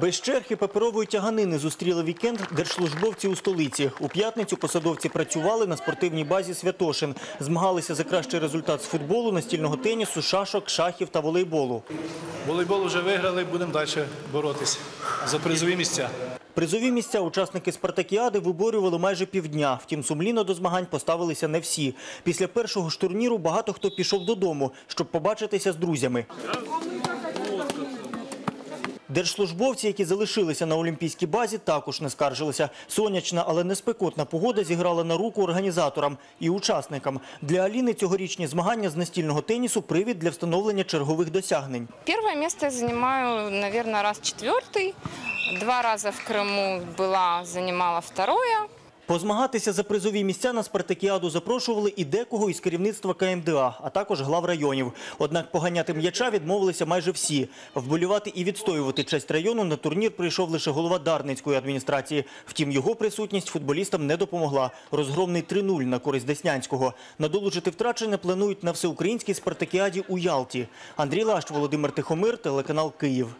Без черг і паперової тяганини зустріли вікенд держслужбовці у столиці. У п'ятницю посадовці працювали на спортивній базі Святошин. Змагалися за кращий результат з футболу, настільного тенісу, шашок, шахів та волейболу. Волейбол вже виграли, будемо далі боротися за призові місця. Призові місця учасники спартакіади виборювали майже півдня. Втім, сумлінно до змагань поставилися не всі. Після першого ж турніру багато хто пішов додому, щоб побачитися з друзями. Держслужбовці, які залишилися на олімпійській базі, також не скаржилися. Сонячна, але не спекотна погода зіграла на руку організаторам і учасникам. Для Аліни цьогорічні змагання з настільного тенісу – привід для встановлення чергових досягнень. Первое место я занимаю, наверное, раз четвертый. Два раза в Крыму была, занимала второе. Позмагатися за призові місця на спартакіаду запрошували і декого із керівництва КМДА, а також глав районів. Однак поганяти м'яча відмовилися майже всі. Вболівати і відстоювати честь району на турнір прийшов лише голова Дарницької адміністрації. Втім, його присутність футболістам не допомогла. Розгромний 3-0 на користь Деснянського. Надолучити втрачене планують на всеукраїнській спартакіаді у Ялті. Андрій Лащ, Володимир Тихомир, телеканал Київ.